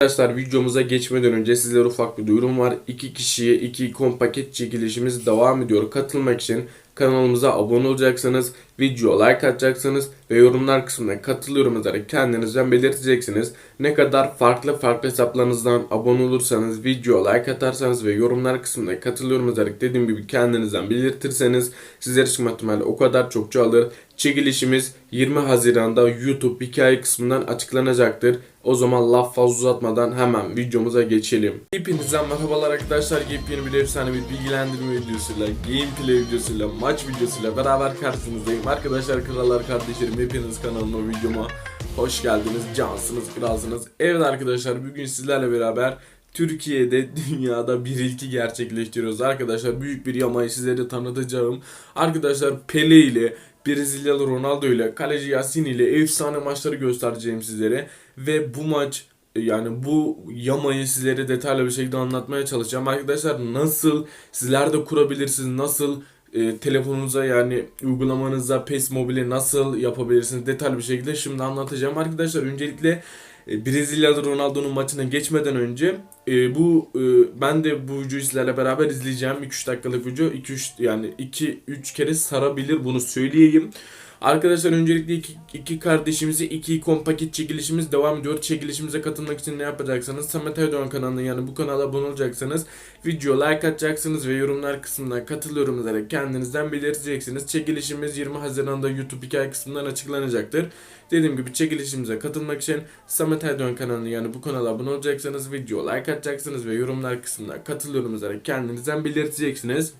Arkadaşlar videomuza geçmeden önce sizlere ufak bir duyurum var. İki kişiye iki ikon paket çekilişimiz devam ediyor. Katılmak için kanalımıza abone olacaksınız, video like atacaksınız ve yorumlar kısmına katılıyorum yazarak kendinizden belirteceksiniz. Ne kadar farklı farklı hesaplarınızdan abone olursanız, video like atarsanız ve yorumlar kısmına katılıyorum yazarak dediğim gibi kendinizden belirtirseniz sizler için ihtimalle o kadar çok çoğalır. Çekilişimiz 20 Haziran'da YouTube hikaye kısmından açıklanacaktır. O zaman laf fazla uzatmadan hemen videomuza geçelim. Hepinizden merhabalar arkadaşlar. Yepyeni bir efsane bir bilgilendirme videosuyla, gameplay videosuyla, maç videosuyla beraber karşınızdayım. Arkadaşlar, krallar, kardeşlerim hepiniz kanalıma, videoma hoş geldiniz. Cansınız, kralsınız. Evet arkadaşlar bugün sizlerle beraber Türkiye'de dünyada bir ilki gerçekleştiriyoruz. Arkadaşlar büyük bir yamayı sizlere tanıtacağım. Arkadaşlar Pele ile Brezilyalı Ronaldo ile kaleci Yasin ile efsane maçları göstereceğim sizlere. Ve bu maç yani bu yamayı sizlere detaylı bir şekilde anlatmaya çalışacağım. Arkadaşlar nasıl sizler de kurabilirsiniz, nasıl e, telefonunuza yani uygulamanıza PES Mobile nasıl yapabilirsiniz detaylı bir şekilde şimdi anlatacağım. Arkadaşlar öncelikle e, Brezilyalı Ronaldo'nun maçına geçmeden önce e, bu e, ben de bu videoyu sizlerle beraber izleyeceğim. 2-3 dakikalık video 2-3 yani 2-3 kere sarabilir bunu söyleyeyim. Arkadaşlar öncelikle iki, iki kardeşimizi iki ikon paket çekilişimiz devam ediyor. Çekilişimize katılmak için ne yapacaksınız? Samet Aydoğan kanalına yani bu kanala abone olacaksınız. Video like atacaksınız ve yorumlar kısmına katılıyorum yazarak kendinizden belirteceksiniz. Çekilişimiz 20 Haziran'da YouTube hikaye kısmından açıklanacaktır. Dediğim gibi çekilişimize katılmak için Samet Aydoğan kanalına yani bu kanala abone olacaksınız. Video like atacaksınız ve yorumlar kısmına katılıyorum yazarak kendinizden belirteceksiniz.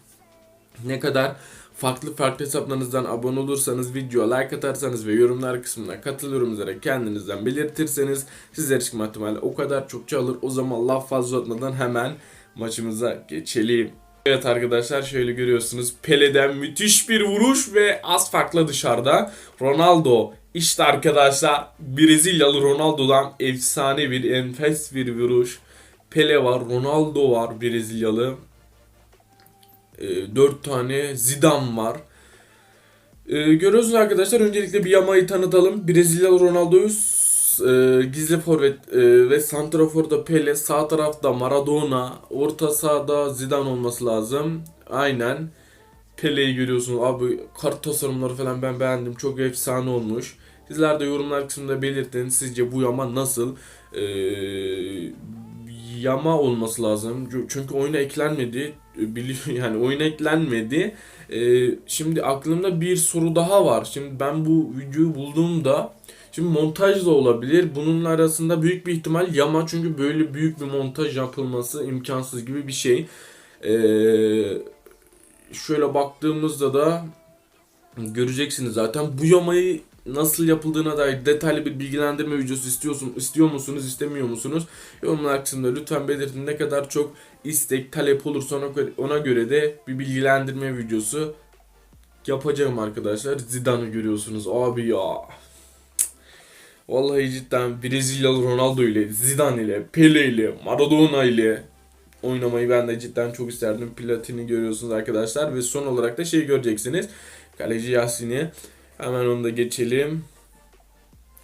Ne kadar farklı farklı hesaplarınızdan abone olursanız, video like atarsanız ve yorumlar kısmına katılıyorum üzere kendinizden belirtirseniz sizler için ihtimalle o kadar çok alır. O zaman laf fazla uzatmadan hemen maçımıza geçelim. Evet arkadaşlar şöyle görüyorsunuz Pele'den müthiş bir vuruş ve az farklı dışarıda Ronaldo işte arkadaşlar Brezilyalı Ronaldo'dan efsane bir enfes bir vuruş Pele var Ronaldo var Brezilyalı e, 4 tane Zidane var. E, görüyorsunuz arkadaşlar öncelikle bir yamayı tanıtalım. Brezilyalı Ronaldo'yu e, gizli forvet e, ve santraforda Pele, sağ tarafta Maradona, orta sahada Zidane olması lazım. Aynen. Pele'yi görüyorsunuz. Abi kart tasarımları falan ben beğendim. Çok efsane olmuş. Sizler de yorumlar kısmında belirtin. Sizce bu yama nasıl? Ee, yama olması lazım. Çünkü oyuna eklenmedi. Yani oyuna eklenmedi. Ee, şimdi aklımda bir soru daha var. Şimdi ben bu videoyu bulduğumda Şimdi montaj da olabilir. Bununla arasında büyük bir ihtimal yama çünkü böyle büyük bir montaj yapılması imkansız gibi bir şey. Ee, şöyle baktığımızda da göreceksiniz zaten bu yamayı nasıl yapıldığına dair detaylı bir bilgilendirme videosu istiyorsun, istiyor musunuz, istemiyor musunuz? Yorumlar kısmında lütfen belirtin ne kadar çok istek, talep olursa ona ona göre de bir bilgilendirme videosu yapacağım arkadaşlar. Zidane'ı görüyorsunuz abi ya. Vallahi cidden Brezilyalı Ronaldo ile, Zidane ile, Pele ile, Maradona ile oynamayı ben de cidden çok isterdim. Platini görüyorsunuz arkadaşlar ve son olarak da şey göreceksiniz. Kaleci Yasin'i. Hemen onu da geçelim.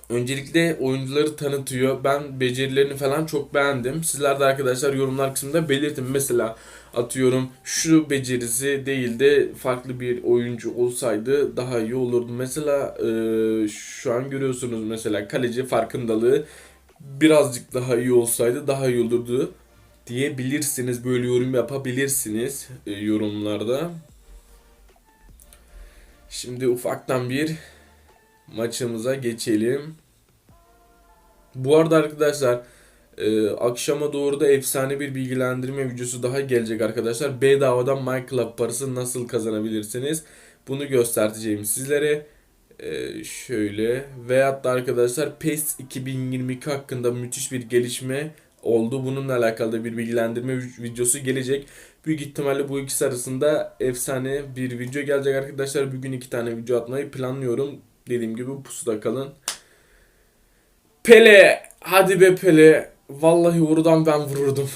Öncelikle oyuncuları tanıtıyor. Ben becerilerini falan çok beğendim. Sizler de arkadaşlar yorumlar kısmında belirtin. Mesela atıyorum şu becerisi değil de farklı bir oyuncu olsaydı daha iyi olurdu. Mesela e, şu an görüyorsunuz mesela kaleci farkındalığı birazcık daha iyi olsaydı daha iyi olurdu diyebilirsiniz. Böyle yorum yapabilirsiniz e, yorumlarda. Şimdi ufaktan bir maçımıza geçelim. Bu arada arkadaşlar e, akşama doğru da efsane bir bilgilendirme videosu daha gelecek arkadaşlar. Bedavadan MyClub parası nasıl kazanabilirsiniz? Bunu göstereceğim sizlere. E, şöyle veyahut da arkadaşlar PES 2022 hakkında müthiş bir gelişme oldu. Bununla alakalı da bir bilgilendirme videosu gelecek. Büyük ihtimalle bu ikisi arasında efsane bir video gelecek arkadaşlar. Bugün iki tane video atmayı planlıyorum. Dediğim gibi pusuda kalın. Pele! Hadi be Pele! Vallahi oradan ben vururdum.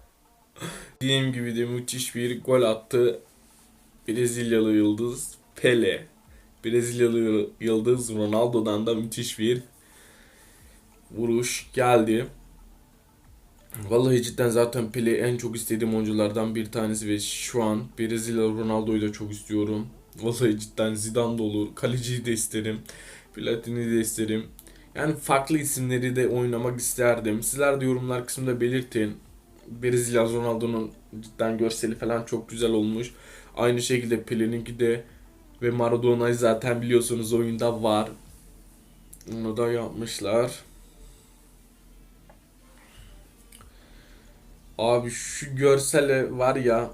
Dediğim gibi de müthiş bir gol attı. Brezilyalı yıldız Pele. Brezilyalı yıldız Ronaldo'dan da müthiş bir vuruş geldi. Vallahi cidden zaten Pele en çok istediğim oyunculardan bir tanesi ve şu an Brezilya Ronaldo'yu da çok istiyorum. Vallahi cidden Zidane da olur. Kaleciyi de isterim. Platini de isterim. Yani farklı isimleri de oynamak isterdim. Sizler de yorumlar kısmında belirtin. Brezilya Ronaldo'nun cidden görseli falan çok güzel olmuş. Aynı şekilde Pele'ninki de ve Maradona'yı zaten biliyorsunuz oyunda var. Onu da yapmışlar. Abi şu görsele var ya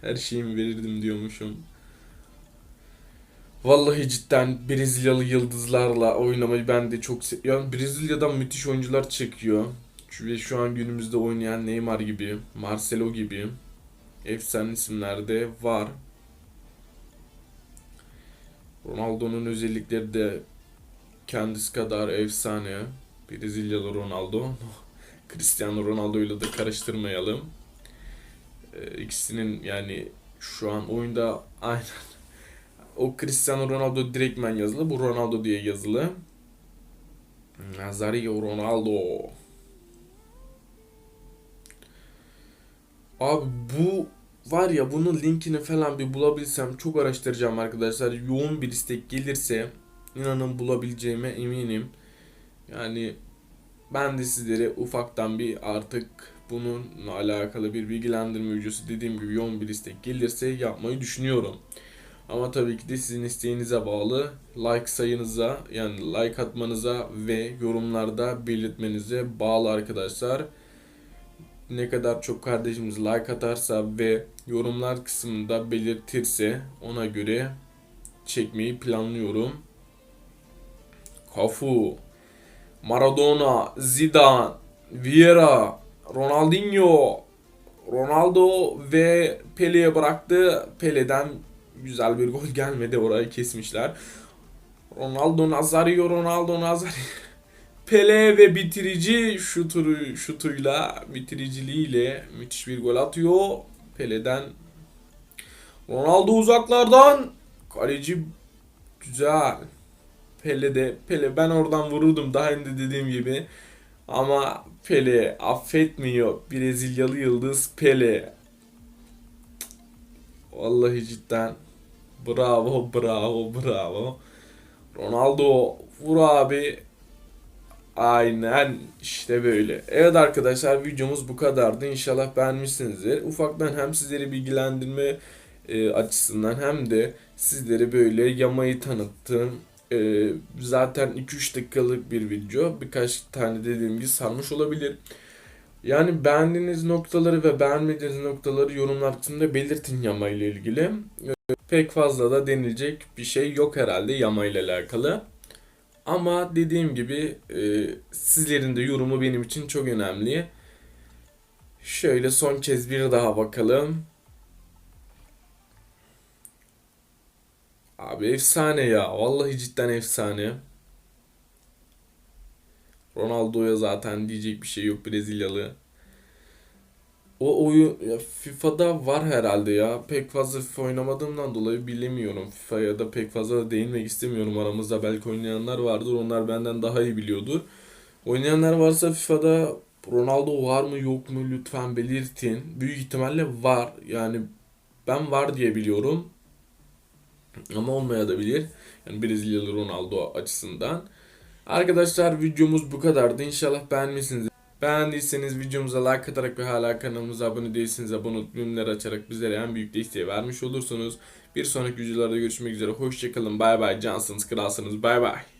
her şeyimi verirdim diyormuşum. Vallahi cidden Brezilyalı yıldızlarla oynamayı ben de çok se- yani Brezilya'dan müthiş oyuncular çekiyor. Ve şu an günümüzde oynayan Neymar gibi, Marcelo gibi efsane isimler de var. Ronaldo'nun özellikleri de kendisi kadar efsane. Brezilyalı Ronaldo. Cristiano Ronaldo'yla da karıştırmayalım. Ee, ikisinin yani şu an oyunda aynen o Cristiano Ronaldo direktmen yazılı. Bu Ronaldo diye yazılı. Nazario Ronaldo. Abi bu var ya bunun linkini falan bir bulabilsem çok araştıracağım arkadaşlar. Yoğun bir istek gelirse inanın bulabileceğime eminim. Yani ben de sizlere ufaktan bir artık bununla alakalı bir bilgilendirme videosu dediğim gibi yoğun bir istek gelirse yapmayı düşünüyorum. Ama tabii ki de sizin isteğinize bağlı. Like sayınıza yani like atmanıza ve yorumlarda belirtmenize bağlı arkadaşlar. Ne kadar çok kardeşimiz like atarsa ve yorumlar kısmında belirtirse ona göre çekmeyi planlıyorum. Cafu, Maradona, Zidane, Vieira, Ronaldinho, Ronaldo ve Pele'ye bıraktı. Pele'den güzel bir gol gelmedi. Orayı kesmişler. Ronaldo Nazario, Ronaldo Nazario. Pele ve bitirici şutu, şutuyla, bitiriciliğiyle müthiş bir gol atıyor. Pele'den Ronaldo uzaklardan kaleci güzel. Pele de Pele ben oradan vururdum daha önce dediğim gibi. Ama Pele affetmiyor. Brezilyalı yıldız Pele. Vallahi cidden bravo bravo bravo. Ronaldo vur abi. Aynen işte böyle. Evet arkadaşlar videomuz bu kadardı. İnşallah beğenmişsinizdir. Ufaktan hem sizleri bilgilendirme e, açısından hem de sizlere böyle yamayı tanıttım. E, zaten 2-3 dakikalık bir video. Birkaç tane dediğim gibi sarmış olabilir. Yani beğendiğiniz noktaları ve beğenmediğiniz noktaları yorumlar kısmında belirtin yama ile ilgili. E, Pek fazla da denilecek bir şey yok herhalde yama ile alakalı. Ama dediğim gibi e, sizlerin de yorumu benim için çok önemli. Şöyle son kez bir daha bakalım. Abi efsane ya. Vallahi cidden efsane. Ronaldo'ya zaten diyecek bir şey yok Brezilyalı. O oyun ya FIFA'da var herhalde ya. Pek fazla FIFA oynamadığımdan dolayı bilemiyorum. FIFA'ya da pek fazla değinmek istemiyorum. Aramızda belki oynayanlar vardır. Onlar benden daha iyi biliyordur. Oynayanlar varsa FIFA'da Ronaldo var mı yok mu lütfen belirtin. Büyük ihtimalle var. Yani ben var diye biliyorum. Ama olmayabilir. Yani Brezilyalı Ronaldo açısından. Arkadaşlar videomuz bu kadardı. İnşallah beğenmişsiniz. Beğendiyseniz videomuza like atarak ve hala kanalımıza abone değilseniz abone olup bildirimleri açarak bizlere en büyük desteği vermiş olursunuz. Bir sonraki videolarda görüşmek üzere. Hoşçakalın. Bay bay. Cansınız, kralsınız. Bay bay.